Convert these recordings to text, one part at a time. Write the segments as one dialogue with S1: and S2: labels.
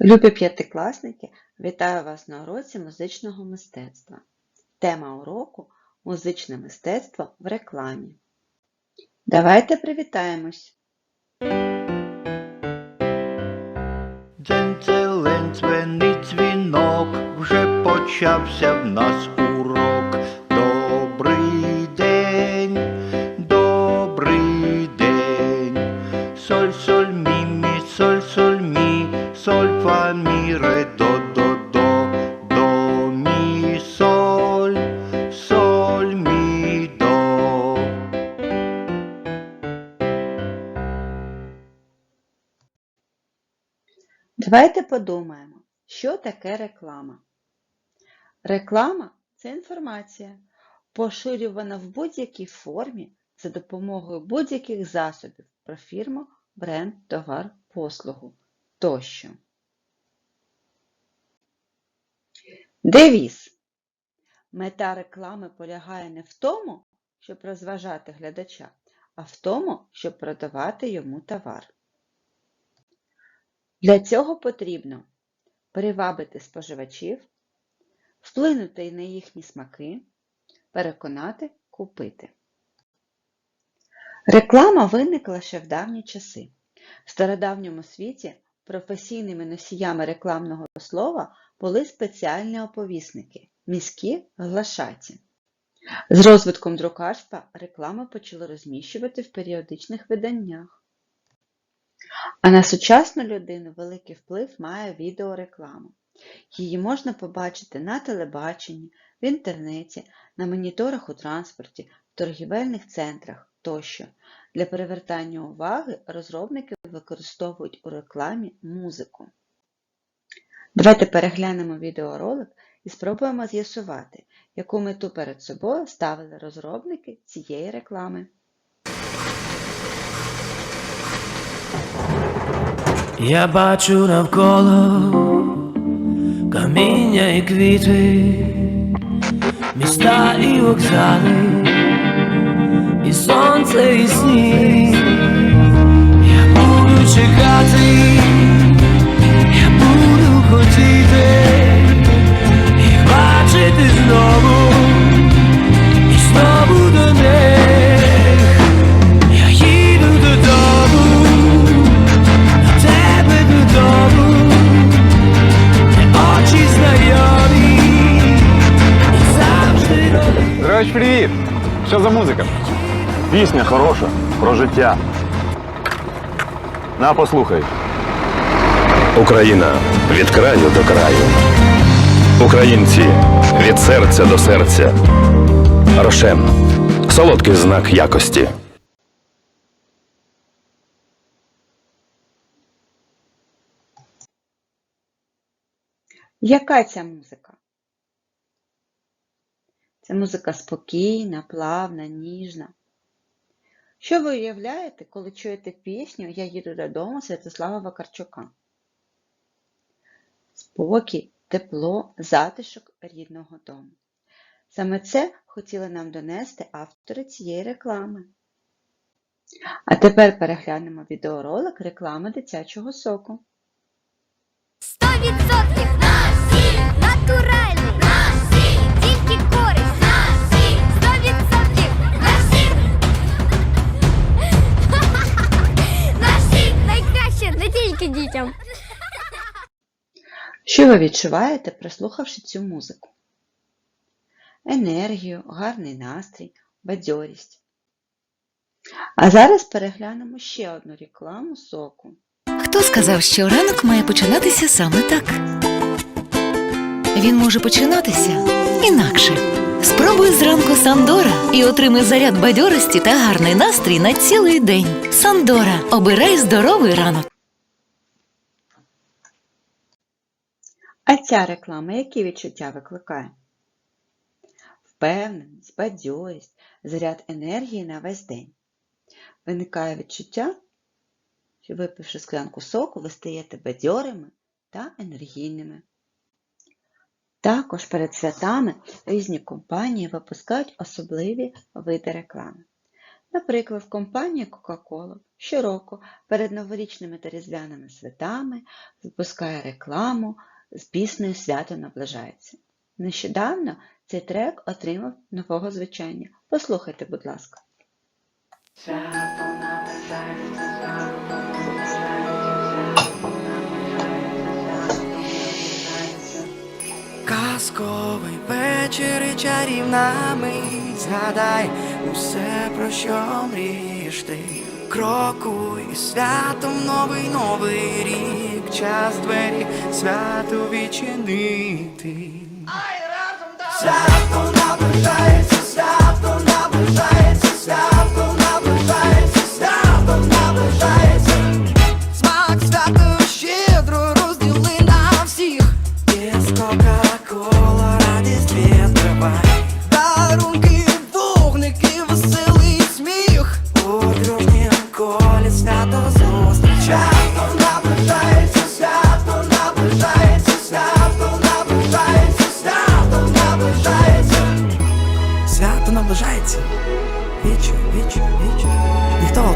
S1: Любі п'ятикласники, вітаю вас на уроці музичного мистецтва. Тема уроку музичне мистецтво в рекламі. Давайте привітаємось.
S2: Дзень-дзелень, дзвенить дзвінок, вже почався в нас урок. Добрий день, добрий день. Соль,
S1: Давайте подумаємо, що таке реклама. Реклама це інформація, поширювана в будь-якій формі за допомогою будь-яких засобів про фірму, бренд, товар, послугу тощо. Девіз. Мета реклами полягає не в тому, щоб розважати глядача, а в тому, щоб продавати йому товар. Для цього потрібно привабити споживачів, вплинути на їхні смаки, переконати купити. Реклама виникла ще в давні часи. В стародавньому світі професійними носіями рекламного слова були спеціальні оповісники – міські глашаті. З розвитком друкарства реклами почали розміщувати в періодичних виданнях. А на сучасну людину великий вплив має відеореклама. Її можна побачити на телебаченні, в інтернеті, на моніторах у транспорті, в торгівельних центрах тощо. Для привертання уваги розробники використовують у рекламі музику. Давайте переглянемо відеоролик і спробуємо з'ясувати, яку мету перед собою ставили розробники цієї реклами.
S3: Я бачу навколо каміння і квіти, міста і вокзали, і сонце, і сніг. Я буду чекати, я буду хотіти їх бачити знову, і знову
S4: привіт! Що за музика? Пісня хороша, про життя. На, послухай.
S5: Україна від краю до краю. Українці від серця до серця. Рошен. Солодкий знак якості.
S1: Яка ця музика? Це музика спокійна, плавна, ніжна. Що ви уявляєте, коли чуєте пісню Я їду додому Святослава Вакарчука? Спокій, тепло, затишок рідного дому. Саме це хотіли нам донести автори цієї реклами. А тепер переглянемо відеоролик реклами дитячого соку.
S6: Сто відсотків наші натуральний тільки дітям.
S1: Що ви відчуваєте, прослухавши цю музику? Енергію, гарний настрій, бадьорість. А зараз переглянемо ще одну рекламу соку.
S7: Хто сказав, що ранок має починатися саме так? Він може починатися інакше. Спробуй зранку Сандора і отримай заряд бадьорості та гарний настрій на цілий день. Сандора. Обирай здоровий ранок.
S1: А ця реклама які відчуття викликає? Впевненість, бадьорість, заряд енергії на весь день. Виникає відчуття, що випивши склянку соку, ви стаєте бадьорими та енергійними. Також перед святами різні компанії випускають особливі види реклами. Наприклад, компанія Coca-Cola щороку перед новорічними та різдвяними святами випускає рекламу з піснею Свято наближається. Нещодавно цей трек отримав нового звучання. Послухайте, будь ласка.
S3: Казковий вечір і чарівна мить Згадай усе, про що мрієш ти Крокуй святом новий новий рік. Час двері свято відчинити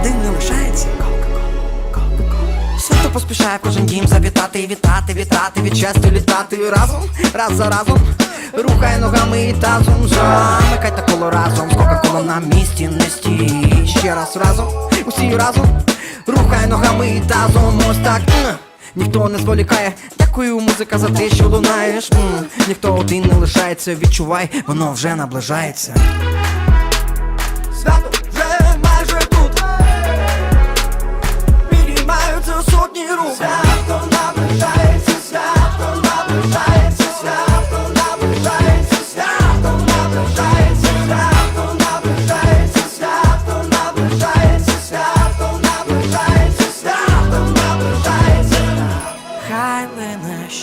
S3: один не лишається. Свято поспішає в кожен дім завітати і вітати, вітати, від щастя літати разом, раз за разом. Рухай ногами і тазом, замикайте коло разом. З кока-кола на місці не стій. Ще раз разом, усі разом. Рухай ногами і тазом, ось так. Ніхто не зволікає, дякую, музика за те, що лунаєш. Ніхто один не лишається, відчувай, воно вже наближається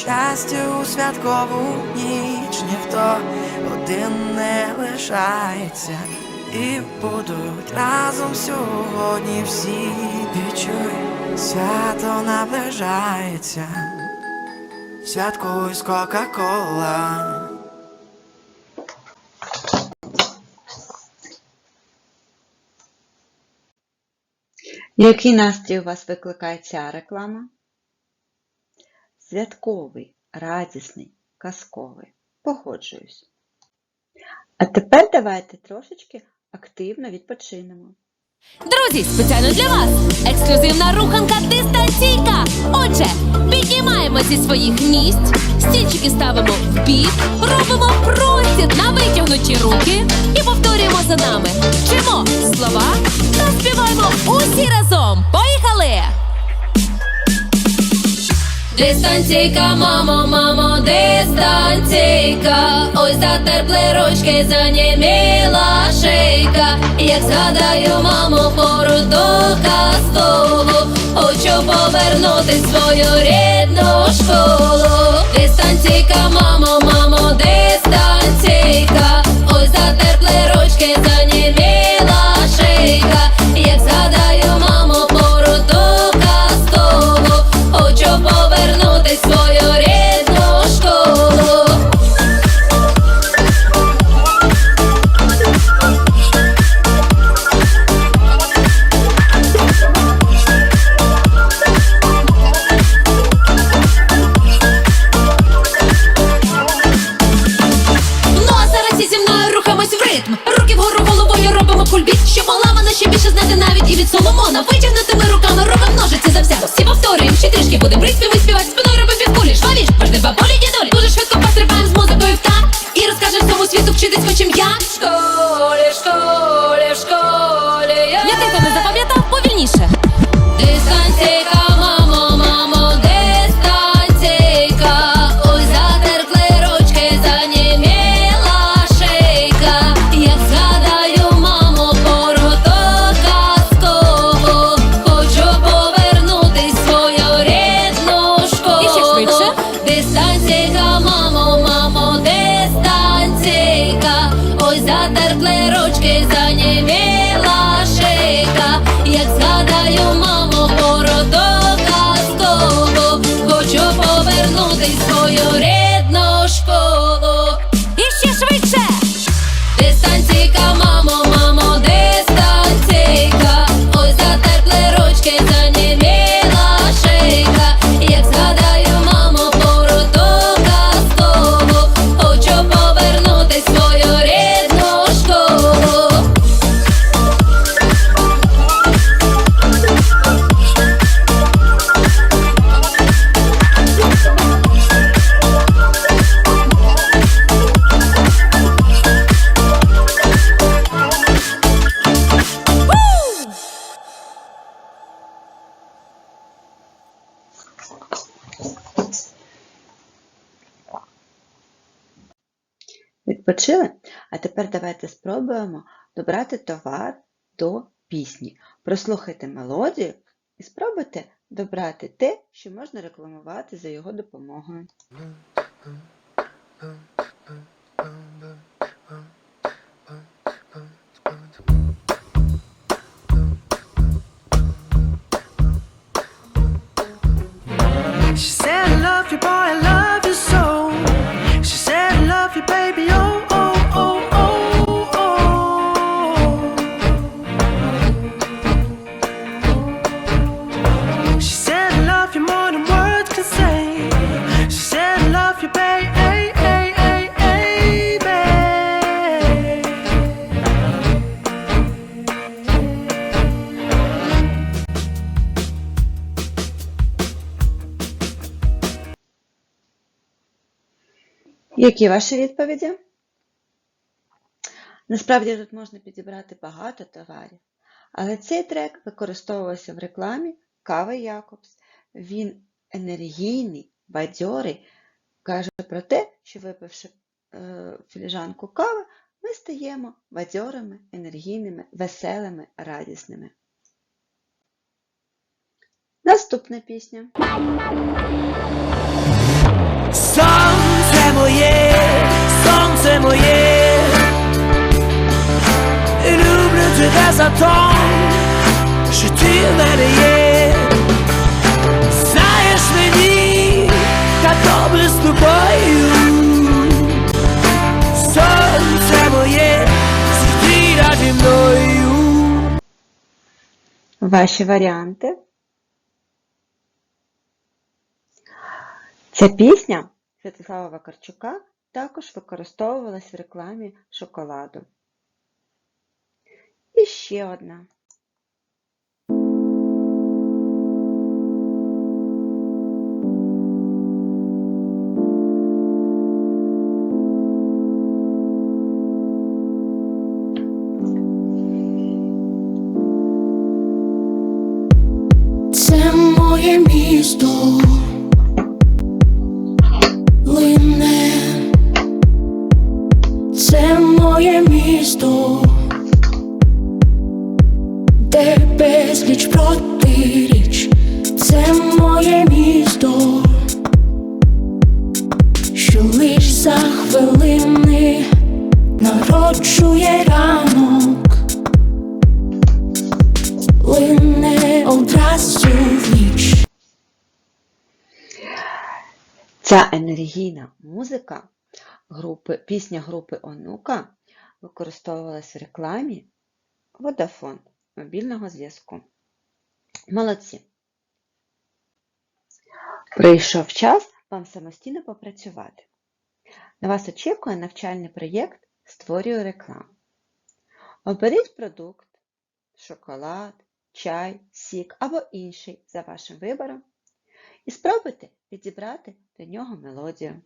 S3: щастя у святкову ніч, ніхто один не лишається. І будуть разом сьогодні всі відчуй, свято наближається, святкуй з Кока-Кола.
S1: Який настрій у вас викликає ця реклама? Святковий, радісний, казковий. Погоджуюсь. А тепер давайте трошечки активно відпочинемо.
S8: Друзі, спеціально для вас ексклюзивна руханка дистанційка. Отже, піднімаємо зі своїх місць, стільчики ставимо в бік, робимо простір на витягнуті руки і повторюємо за нами. Вчимо слова та співаємо усі разом. Поїхали! Дистанційка, мамо, мамо, дистанційка, ось затерпли ручки, заніміла шийка. Як згадаю, мамо, пору до казкову, хочу повернути свою рідну школу. Дистанційка, мамо, ще більше знати навіть і від Соломона. Витягнутими руками ножиці за всяко. Всі повторюємо, ще трішки будемо приспіви співати. Спиною робимо підкулі, швавіш, пожди баболі, дідолі. Дуже швидко пострибаємо з музикою в так І розкажемо всьому світу вчитись хочем я. Повернути
S1: Відпочили? А тепер давайте спробуємо добрати товар до пісні. Прослухайте мелодію і спробуйте добрати те, що можна рекламувати за його допомогою. Які ваші відповіді? Насправді тут можна підібрати багато товарів, але цей трек використовувався в рекламі Кави Якобс. Він енергійний, бадьорий, каже про те, що випивши е, філіжанку кави, ми стаємо бадьорими, енергійними, веселими, радісними. Наступна пісня.
S3: Тебе за то, що ти в мене є. Знаєш мені, так добре з тобою. Сонце моє, завжди раді мною.
S1: Ваші варіанти. Ця пісня Святослава Вакарчука також використовувалась в рекламі шоколаду. І ще одна. Ця енергійна музика групи, пісня групи Онука використовувалась в рекламі Vodafone мобільного зв'язку. Молодці! Прийшов час вам самостійно попрацювати. На вас очікує навчальний проєкт Створюю рекламу. Оберіть продукт, шоколад, чай, сік або інший за вашим вибором і спробуйте підібрати до нього мелодію.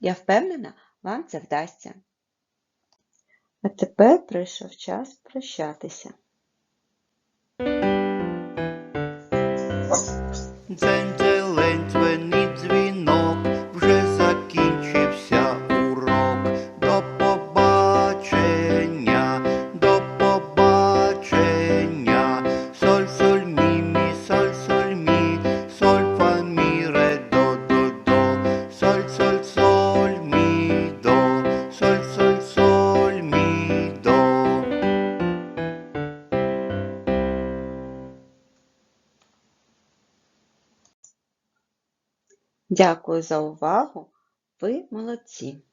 S1: Я впевнена, вам це вдасться. А тепер прийшов час прощатися.
S2: Дзень-дзелень,
S1: Дякую за увагу! Ви молодці!